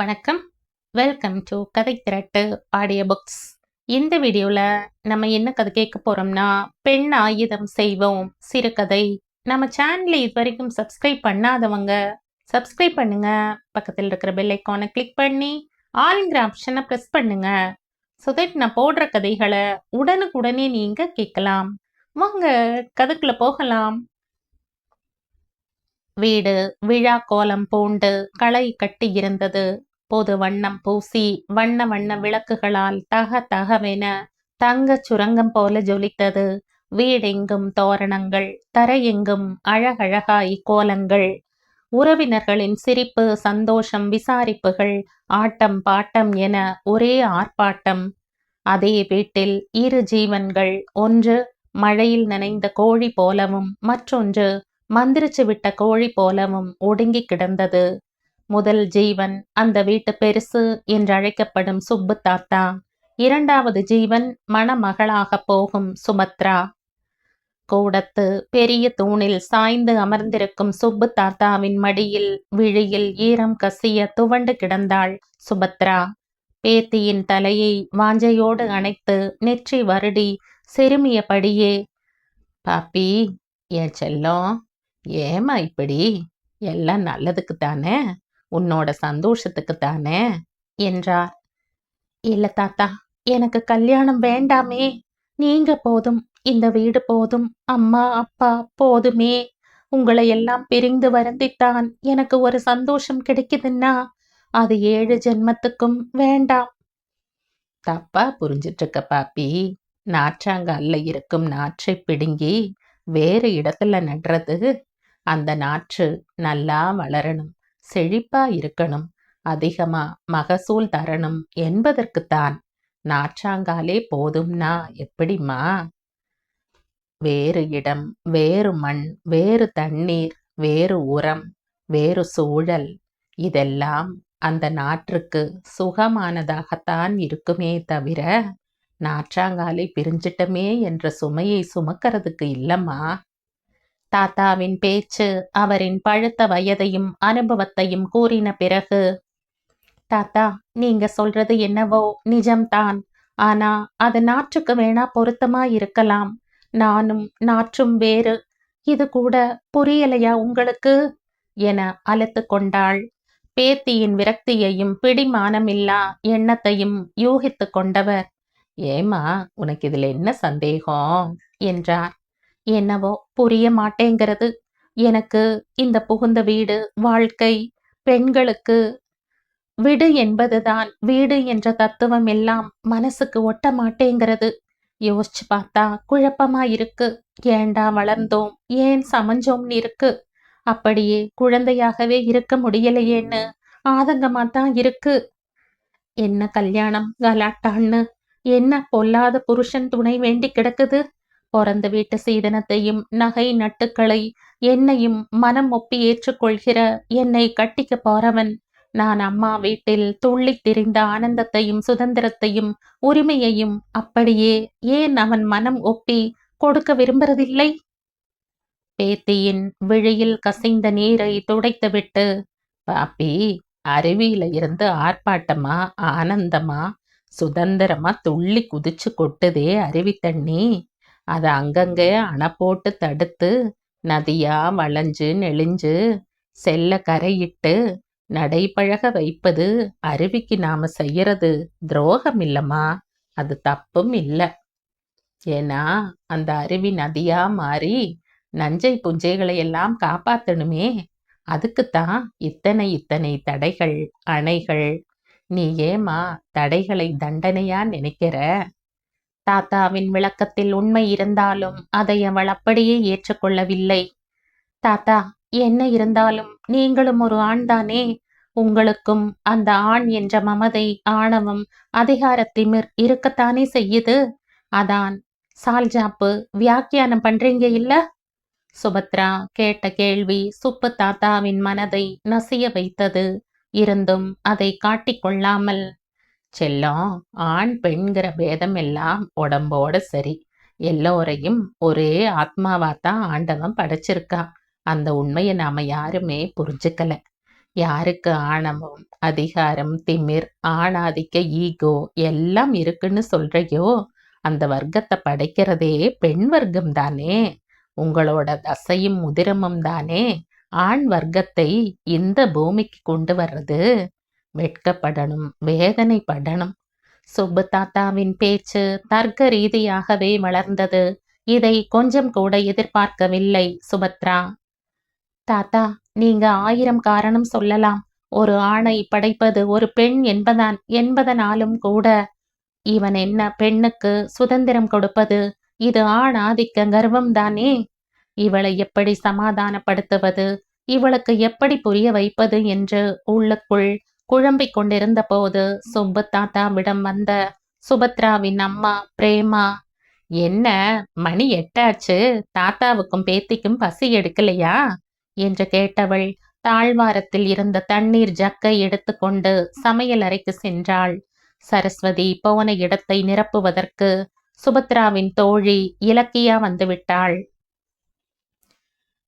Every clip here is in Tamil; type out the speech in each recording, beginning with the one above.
வணக்கம். வெல்கம் டு கதை திரட்டு ஆடியோ புக்ஸ் இந்த வீடியோவில் நம்ம என்ன கதை கேட்க போகிறோம்னா பெண் ஆயுதம் செய்வோம். சிறுகதை நம்ம சேனலை இது வரைக்கும் சப்ஸ்கிரைப் பண்ணாதவங்க சப்ஸ்கிரைப் பண்ணுங்க. பக்கத்தில் இருக்கிற பெல் ஐக்கானை கிளிக் பண்ணி ஆளுங்கிற ஆப்ஷனை ப்ரெஸ் பண்ணுங்க. ஸோ தட் நான் போடுற கதைகளை உடனுக்குடனே நீங்கள் கேட்கலாம். வாங்க கதைக்குள்ள போகலாம். வீடு விழா கோலம் பூண்டு களை கட்டி இருந்தது. பொது வண்ணம் பூசி வண்ண வண்ண விளக்குகளால் தக தகவென தங்கச் சுரங்கம் போல ஜொலித்தது. வீடெங்கும் தோரணங்கள் தரையெங்கும் அழகழகாய் கோலங்கள். உறவினர்களின் சிரிப்பு சந்தோஷம் விசாரிப்புகள் ஆட்டம் பாட்டம் என ஒரே ஆர்ப்பாட்டம். அதே வீட்டில் இரு ஜீவன்கள் ஒன்று மழையில் நனைந்த கோழி போலவும் மற்றொன்று மந்திரிச்சு விட்ட கோழி போலவும் ஒடுங்கி கிடந்தது. முதல் ஜீவன் அந்த வீட்டு பெருசு என்றழைக்கப்படும் சுப்பு தாத்தா இரண்டாவது ஜீவன் மணமகளாக போகும் சுமத்ரா. கூடத்து பெரிய தூணில் சாய்ந்து அமர்ந்திருக்கும் சுப்பு தாத்தாவின் மடியில் விழியில் ஈரம் கசிய துவண்டு கிடந்தாள் சுபத்ரா பேத்தியின் தலையை வாஞ்சையோடு அணைத்து நெற்றி வருடி செருமியபடியே பாப்பி என் செல்லம் ஏமா இப்படி? எல்லாம் நல்லதுக்கு தானே உன்னோட சந்தோஷத்துக்கு தானே? என்றார். இல்ல தாத்தா எனக்கு கல்யாணம் வேண்டாமே. நீங்க போதும். இந்த வீடு போதும். அம்மா அப்பா போதுமே. உங்களை எல்லாம் பிரிந்து வருந்தித்தான் எனக்கு ஒரு சந்தோஷம் கிடைக்குதுன்னா அது ஏழு ஜென்மத்துக்கும் வேண்டாம். தப்பா புரிஞ்சிட்டு இருக்க பாப்பி நாற்றாங்கல்ல இருக்கும் நாற்றை பிடுங்கி வேறு இடத்துல நடுறது. அந்த நாற்று நல்லா வளரணும். செழிப்பா இருக்கணும். அதிகமா மகசூல் தரணும் என்பதற்குத்தான். நாற்றாங்காலே போதும்னா எப்படிம்மா? வேறு இடம் வேறு மண் வேறு தண்ணீர் வேறு உரம் வேறு சூழல். இதெல்லாம் அந்த நாற்றுக்கு சுகமானதாகத்தான் இருக்குமே தவிர நாற்றாங்காலை பிரிஞ்சிட்டமே என்ற சுமையை சுமக்கிறதுக்கு இல்லம்மா. தாத்தாவின் பேச்சு அவரின் பழுத்த வயதையும் அனுபவத்தையும் கூறின பிறகு தாத்தா நீங்க சொல்றது என்னவோ நிஜம்தான். ஆனா அது நாற்றுக்கு வேணா பொருத்தமா இருக்கலாம். நானும் நாற்றும் வேறு. இது கூட புரியலையா உங்களுக்கு என அழுத்து கொண்டாள். பேத்தியின் விரக்தியையும் பிடிமானமில்லா எண்ணத்தையும் யூகித்து கொண்டவர். ஏமா உனக்கு இதுல என்ன சந்தேகம் என்றார். என்னவோ புரிய மாட்டேங்கிறது. எனக்கு இந்த புகுந்த வீடு வாழ்க்கை பெண்களுக்கு விடு என்பதுதான். வீடு என்ற தத்துவம் எல்லாம் மனசுக்கு ஒட்ட மாட்டேங்கிறது. யோசிச்சு பார்த்தா குழப்பமா இருக்கு. ஏண்டா வளர்ந்தோம்? ஏன் சமஞ்சோம்னு இருக்கு? அப்படியே குழந்தையாகவே இருக்க முடியலையேன்னு ஆதங்கமா தான் இருக்கு. என்ன கல்யாணம் கலாட்டான்னு? என்ன பொல்லாத புருஷன் துணை வேண்டி கிடக்குது? பிறந்த வீட்டு சீதனத்தையும் நகை நட்டுக்களை என்னையும் மனம் ஒப்பி ஏற்றுக்கொள்கிற என்னை கட்டிக்க போறவன் நான் அம்மா வீட்டில் துள்ளி திரிந்த ஆனந்தத்தையும் சுதந்திரத்தையும் உரிமையையும் அப்படியே ஏன் அவன் மனம் ஒப்பி கொடுக்க விரும்புறதில்லை? பேத்தியின் விழியில் கசிந்த நீரை துடைத்துவிட்டு பாப்பி அருவியில இருந்து ஆர்ப்பாட்டமா ஆனந்தமா சுதந்திரமா துள்ளி குதிச்சு கொட்டுதே அருவி தண்ணி. அதை அங்கங்கே அணை போட்டு தடுத்து நதியா வளைஞ்சு நெளிஞ்சு செல்ல கரையிட்டு நடைபழக வைப்பது அருவிக்கு நாம செய்யறது துரோகம் இல்லம்மா. அது தப்பும் இல்லை. ஏன்னா அந்த அருவி நதியா மாறி நஞ்சை புஞ்சைகளை எல்லாம் காப்பாத்தணுமே. அதுக்குத்தான் இத்தனை இத்தனை தடைகள் அணைகள். நீ ஏமா தடைகளை தண்டனையா நினைக்கிற? தாத்தாவின் விளக்கத்தில் உண்மை இருந்தாலும் அதை அவள் அப்படியே ஏற்றுக்கொள்ளவில்லை தாத்தா என்ன இருந்தாலும் நீங்களும் ஒரு ஆண்தானே? உங்களுக்கும் அந்த ஆண் என்ற மமதை ஆணவம் அதிகாரத்திமிர் இருக்கத்தானே செய்யுது? அதான் சால்ஜாப்பு வியாக்கியானம் பண்றீங்க இல்ல? சுபத்ரா கேட்ட கேள்வி சுப்பு தாத்தாவின் மனதை நசிய வைத்தது. இருந்தும் அதை காட்டிக்கொள்ளாமல் செல்லம் ஆண் பெண்கிற பேதம் எல்லாம் உடம்போட சரி. எல்லோரையும் ஒரே ஆத்மாவாத்தான் ஆண்டவன் படைச்சிருக்கா அந்த உண்மையை நாம யாருமே புரிஞ்சுக்கல. யாருக்கு ஆணவம் அதிகாரம் திமிர் ஆணாதிக்க ஈகோ எல்லாம் இருக்குன்னு சொல்றையோ? அந்த வர்க்கத்தை படைக்கிறதே பெண் வர்க்கம் தானே? உங்களோட தசையும் முதிரமும் தானே? ஆண் வர்க்கத்தை இந்த பூமிக்கு கொண்டு வர்றது? வெட்கப்படணும் வேதனைப்படணும். சுப்பு தாத்தாவின் பேச்சு தர்க்க ரீதியாகவே வளர்ந்தது. இதை கொஞ்சம் கூட எதிர்பார்க்கவில்லை சுபத்ரா. தாத்தா நீங்க ஆயிரம் காரணம் சொல்லலாம். ஒரு ஆணை படைப்பது ஒரு பெண் என்பதான் என்பதனாலும் கூட. இவன் என்ன பெண்ணுக்கு சுதந்திரம் கொடுப்பது? இது ஆண் ஆதிக்க கர்வம் தானே? இவளை எப்படி சமாதானப்படுத்துவது? இவளுக்கு எப்படி புரிய வைப்பது என்று உள்ளுக்குள் குழம்பிக் கொண்டிருந்த போது சுப்பு தாத்தாவிடம் வந்த சுபத்ராவின் அம்மா பிரேமா என்ன மணி எட்டாச்சு? தாத்தாவுக்கும் பேத்திக்கும் பசி எடுக்கலையா? என்று கேட்டவள். தாழ்வாரத்தில் இருந்த தண்ணீர் ஜக்கை எடுத்துக்கொண்டு சமையல் அறைக்கு சென்றாள். சரஸ்வதி போன இடத்தை நிரப்புவதற்கு சுபத்ராவின் தோழி இலக்கியா வந்துவிட்டாள்.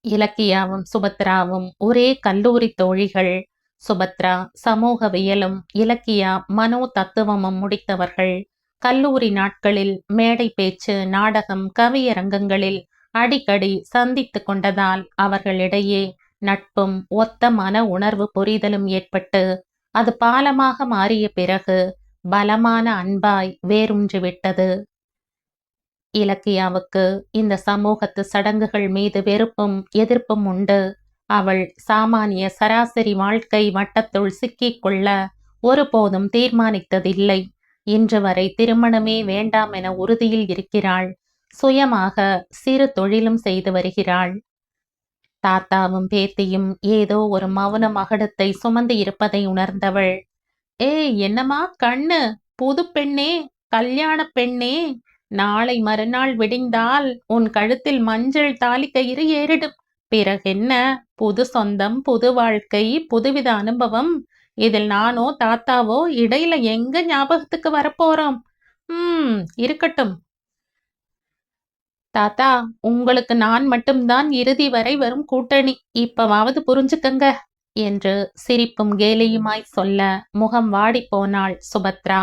இலக்கியாவும் சுபத்ராவும் ஒரே கல்லூரி தோழிகள். சுபத்ரா சமூகவியலும் இலக்கியா மனோ தத்துவமும் முடித்தவர்கள். கல்லூரி நாட்களில் மேடை பேச்சு நாடகம் கவியரங்கங்களில் அடிக்கடி சந்தித்து கொண்டதால் அவர்களிடையே நட்பும் ஒத்த மன உணர்வு புரிதலும் ஏற்பட்டு அது பாலமாக மாறிய பிறகு பலமான அன்பாய் வேரூன்றிவிட்டது இலக்கியாவுக்கு இந்த சமூகத்து சடங்குகள் மீது வெறுப்பும் எதிர்ப்பும் உண்டு. அவள் சாமானிய சராசரி வாழ்க்கை வட்டத்துள் சிக்கிக்கொள்ள ஒருபோதும் தீர்மானித்ததில்லை. இன்று வரை திருமணமே வேண்டாம் என உறுதியில் இருக்கிறாள். சுயமாக சிறு தொழிலும் செய்து வருகிறாள். தாத்தாவும் பேத்தியும் ஏதோ ஒரு மௌன மகடத்தை சுமந்து இருப்பதை உணர்ந்தவள். ஏய் என்னம்மா கண்ணு? புது பெண்ணே? கல்யாண பெண்ணே? நாளை மறுநாள் விடிந்தால் உன் கழுத்தில் மஞ்சள் தாலி கயிறு ஏறிடும். பிறகென்ன புது சொந்தம் புது வாழ்க்கை புதுவித அனுபவம். இதில் நானோ தாத்தாவோ இடையில எங்க ஞாபகத்துக்கு வரப்போறோம்? ம் இருக்கட்டும். தாத்தா உங்களுக்கு நான் மட்டும்தான் இறுதி வரை வரும் கூட்டணி. இப்பவாவது புரிஞ்சுக்கங்க என்று சிரிப்பும் கேலியுமாய் சொல்ல முகம் வாடி போனாள் சுபத்ரா.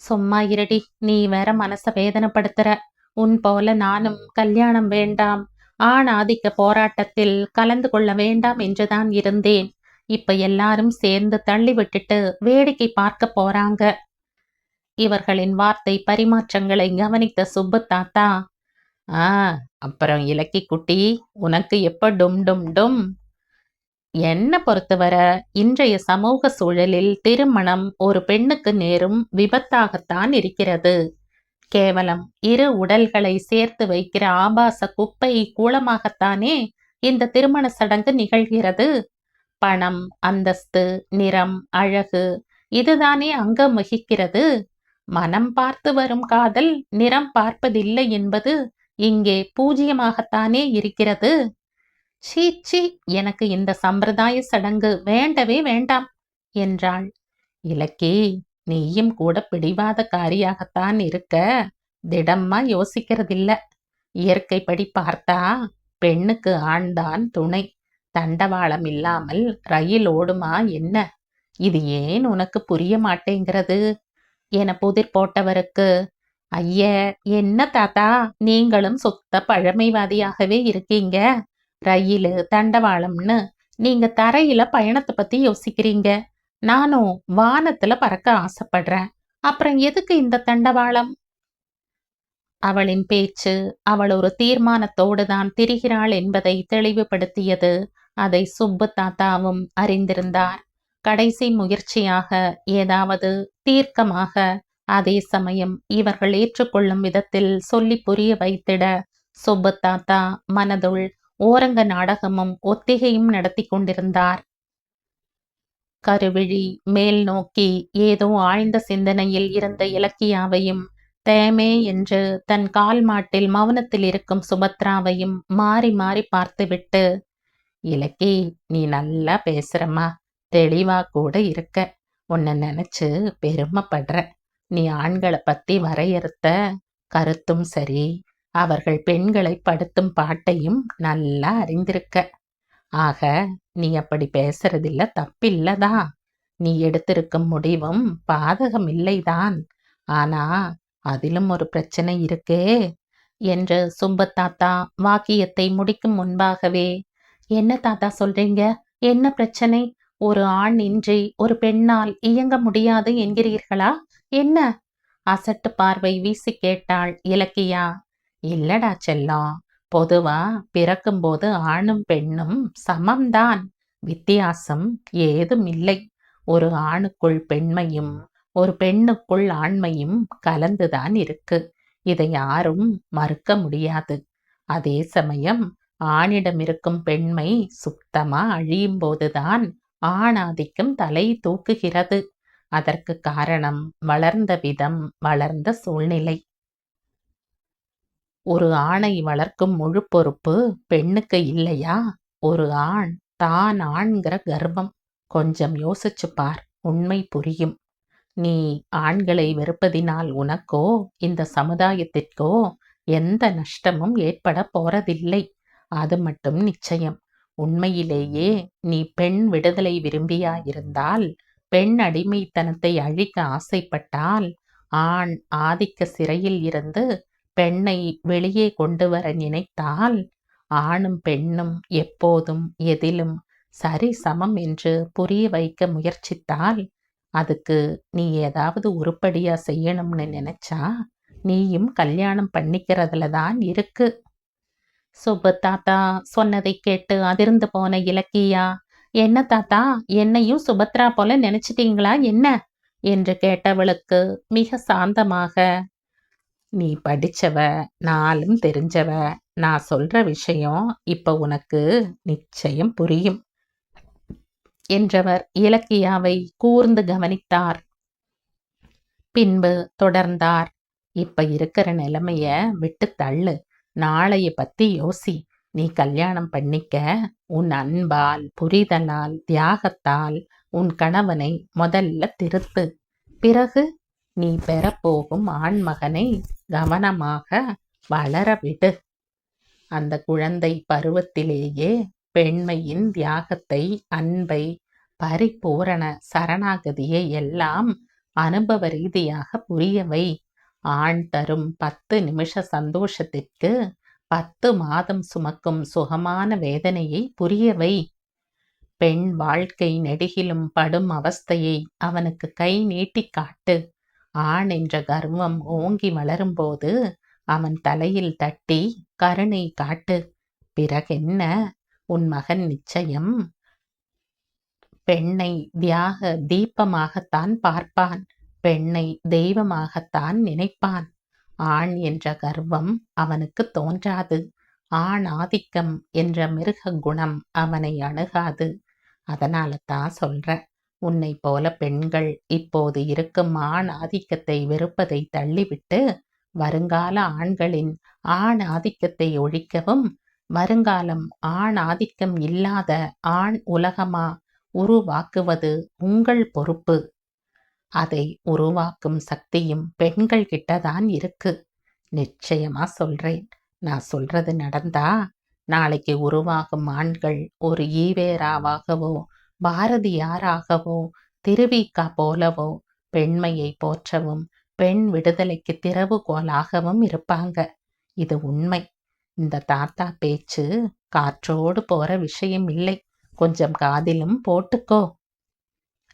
சும்மா இருடி நீ வேற மனச வேதனைப்படுத்துற. உன் போல நானும் கல்யாணம் வேண்டாம். ஆண் ஆதிக்க போராட்டத்தில் கலந்து கொள்ள வேண்டாம் என்றுதான் இருந்தேன். இப்ப எல்லாரும் சேர்ந்து தள்ளி விட்டுட்டு வேடிக்கை பார்க்க போறாங்க. இவர்களின் வார்த்தை பரிமாற்றங்களை கவனித்த சுப்பு தாத்தா ஆ அப்புறம் இலக்கி குட்டி உனக்கு எப்ப டும் டும் டும்? என்ன பொறுத்தவரை இன்றைய சமூக சூழலில் திருமணம் ஒரு பெண்ணுக்கு நேரும் விபத்தாகத்தான் இருக்கிறது. கேவலம். இரு உடல்களை சேர்த்து வைக்கிற ஆபாச குப்பை கூலமாகத்தானே இந்த திருமண சடங்கு நிகழ்கிறது? பணம் அந்தஸ்து நிறம் அழகு இதுதானே அங்கம் வகிக்கிறது? மனம் பார்த்து வரும் காதல் நிறம் பார்ப்பதில்லை என்பது இங்கே பூஜ்யமாகத்தானே இருக்கிறது? சீ சீ எனக்கு இந்த சம்பிரதாய சடங்கு வேண்டவே வேண்டாம் என்றாள். இலக்கி நீயும் கூட பிடிவாதக்காரியாகத்தான் இருக்க. திடம்மா யோசிக்கிறதில்ல. இயற்கைப்படி பார்த்தா பெண்ணுக்கு ஆண்தான் துணை. தண்டவாளம் இல்லாமல் ரயில் ஓடுமா என்ன? இது ஏன் உனக்கு புரிய மாட்டேங்கிறது? என புதிர் போட்டவருக்கு ஐய என்ன தாத்தா நீங்களும் சுத்த பழமைவாதியாகவே இருக்கீங்க. ரயிலு தண்டவாளம்னு நீங்க தரையில பயணத்தை பத்தி யோசிக்கிறீங்க. நானும் வானத்துல பறக்க ஆசைப்படுறேன். அப்புறம் எதுக்கு இந்த தண்டவாளம்? அவளின் பேச்சு அவள் ஒரு தீர்மானத்தோடு தான் திரிகிறாள் என்பதை தெளிவுபடுத்தியது. அதை சுப்பு தாத்தாவும் அறிந்திருந்தார். கடைசி முயற்சியாக ஏதாவது தீர்க்கமாக அதே சமயம் இவர்கள் ஏற்றுக்கொள்ளும் விதத்தில் சொல்லி புரிய வைத்திட சுப்பு தாத்தா மனதுள் ஓரங்க நாடகமும் ஒத்திகையும் நடத்தி கொண்டிருந்தார். கருவிழி மேல் நோக்கி ஏதோ ஆழ்ந்த சிந்தனையில் இருந்த இலக்கியாவையும் தேமே என்று தன் கால் மாட்டில் மௌனத்தில் இருக்கும் சுபத்ராவையும் மாறி மாறி பார்த்துவிட்டு இலக்கி நீ நல்லா பேசுறம்மா. தெளிவா கூட இருக்க. உன்னை நினைச்சு பெருமைப்படுற. நீ ஆண்களை பத்தி வரையறுத்த கருத்தும் சரி. அவர்கள் பெண்களை படுத்தும் பாட்டையும் நல்லா அறிந்திருக்க. ஆக நீ அப்படி பேசுறதில்ல தப்பில்லதா? நீ எடுத்திருக்கும் முடிவும் பாதகம் இல்லைதான். ஆனா அதிலும் ஒரு பிரச்சனை இருக்கே. என்று சும்பத்தாத்தா வாக்கியத்தை முடிக்கும் முன்பாகவே என்ன தாத்தா சொல்றீங்க? என்ன பிரச்சனை? ஒரு ஆண் இன்றி ஒரு பெண்ணால் இயங்க முடியாது என்கிறீர்களா? என்ன? அசட்டு பார்வை வீசி கேட்டாள் இலக்கியா. இல்லடா செல்லம் பொதுவா பிறக்கும்போது ஆணும் பெண்ணும் சமம்தான். வித்தியாசம் ஏதும் இல்லை ஒரு ஆணுக்குள் பெண்மையும் ஒரு பெண்ணுக்குள் ஆண்மையும் கலந்துதான் இருக்கு. இதை யாரும் மறுக்க முடியாது. அதே சமயம் ஆணிடம் இருக்கும் பெண்மை சுத்தமா அழியும் போதுதான் ஆணாதிக்கம் தலை தூக்குகிறது. அதற்கு காரணம் வளர்ந்த விதம் வளர்ந்த சூழ்நிலை. ஒரு ஆணை வளர்க்கும் முழு பொறுப்பு பெண்ணுக்கு இல்லையா? ஒரு ஆண் தான் ஆண்கிற கர்வம் கொஞ்சம் யோசிச்சு பார் உண்மை புரியும். நீ ஆண்களை வெறுப்பதினால் உனக்கோ இந்த சமுதாயத்திற்கோ எந்த நஷ்டமும் ஏற்பட போறதில்லை. அது மட்டும் நிச்சயம். உண்மையிலேயே நீ பெண் விடுதலை விரும்பியாயிருந்தால் பெண் அடிமைத்தனத்தை அழிக்க ஆசைப்பட்டால் ஆண் ஆதிக்க சிறையில் இருந்து பெண்ணை வெளியே கொண்டு வர நினைத்தால் ஆணும் பெண்ணும் எப்போதும் எதிலும் சரி சமம் என்று புரிய வைக்க முயற்சித்தால் அதுக்கு நீ ஏதாவது உருப்படியா செய்யணும்னு நினைச்சா நீயும் கல்யாணம் பண்ணிக்கிறதுல தான் இருக்கு. சுப்பு தாத்தா சொன்னதை கேட்டு அதிர்ந்து போன இலக்கியா என்ன தாத்தா என்னையும் சுபத்ரா போல நினைச்சிட்டீங்களா என்ன? என்று கேட்டவளுக்கு மிக சாந்தமாக நீ படித்தவ நாளும் தெரிஞ்சவ நான் சொல்கிற விஷயம் இப்போ உனக்கு நிச்சயம் புரியும். என்றவர் இலக்கியாவை கூர்ந்து கவனித்தார். பின்பு தொடர்ந்தார். இப்ப இருக்கிற நிலைமைய விட்டு தள்ளு. நாளைய பத்தி யோசி. நீ கல்யாணம் பண்ணிக்க. உன் அன்பால் புரிதலால் தியாகத்தால் உன் கணவனை முதல்ல திருத்து. பிறகு நீ பெறப்போகும் ஆண்மகனை கவனமாக வளரவிடு. அந்த குழந்தை பருவத்திலேயே பெண்மையின் தியாகத்தை அன்பை பரிபூரண சரணாகதியை எல்லாம் அனுபவ ரீதியாக புரியவை. ஆண் தரும் பத்து நிமிஷ சந்தோஷத்திற்கு பத்து மாதம் சுமக்கும் சுகமான வேதனையை புரியவை. பெண் வாழ்க்கை நெடுகிலும் படும் அவஸ்தையை அவனுக்கு கை நீட்டி காட்டு ஆண் என்ற கர்வம் ஓங்கி வளரும்போது அவன் தலையில் தட்டி கருணை காட்டு. பிறகென்ன? உன் மகன் நிச்சயம். பெண்ணை தியாக தீபமாகத்தான் பார்ப்பான். பெண்ணை தெய்வமாகத்தான் நினைப்பான். ஆண் என்ற கர்வம் அவனுக்கு தோன்றாது. ஆண் ஆதிக்கம் என்ற மிருக குணம் அவனை அணுகாது. அதனால தான் சொல்றேன். உன்னை போல பெண்கள் இப்போது இருக்கும் ஆண் ஆதிக்கத்தை வெறுப்பதை தள்ளிவிட்டு வருங்கால ஆண்களின் ஆண் ஆதிக்கத்தை ஒழிக்கவும் வருங்காலம் ஆண் ஆதிக்கம் இல்லாத ஆண் உலகமா உருவாக்குவது உங்கள் பொறுப்பு. அதை உருவாக்கும் சக்தியும் பெண்கள் கிட்டதான் இருக்கு. நிச்சயமா சொல்றேன். நான் சொல்றது நடந்தா நாளைக்கு உருவாகும் ஆண்கள் ஒரு ஈவேராவாகவோ பாரதியாராகவோ திருவிக்கா போலவோ பெண்மையை போற்றவும் பெண் விடுதலைக்கு திறவுகோலாகவும் இருப்பாங்க. இது உண்மை. இந்த தாத்தா பேச்சு காற்றோடு போற விஷயம் இல்லை. கொஞ்சம் காதிலும் போட்டுக்கோ.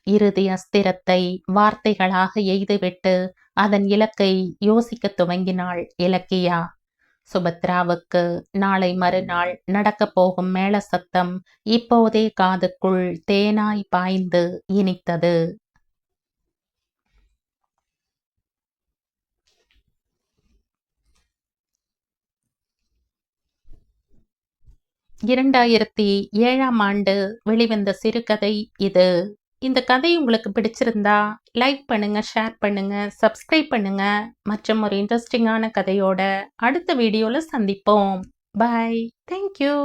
இறுதி அஸ்திரத்தை வார்த்தைகளாக எய்துவிட்டு அதன் இலக்கை யோசிக்கத் துவங்கினாள் இலக்கியா. சுபத்ராவுக்கு நாளை மறுநாள் நடக்கப் போகும் மேள சத்தம் இப்போதே காதுக்குள் தேனாய் பாய்ந்து இனித்தது. இரண்டாயிரத்தி ஏழாம் ஆண்டு வெளிவந்த சிறுகதை இது. இந்த கதை உங்களுக்கு பிடிச்சிருந்தா லைக் பண்ணுங்க ஷேர் பண்ணுங்க சப்ஸ்கிரைப் பண்ணுங்க. மற்றும் ஒரு இன்ட்ரெஸ்டிங்கான கதையோட அடுத்த வீடியோவில் சந்திப்போம். Bye thank you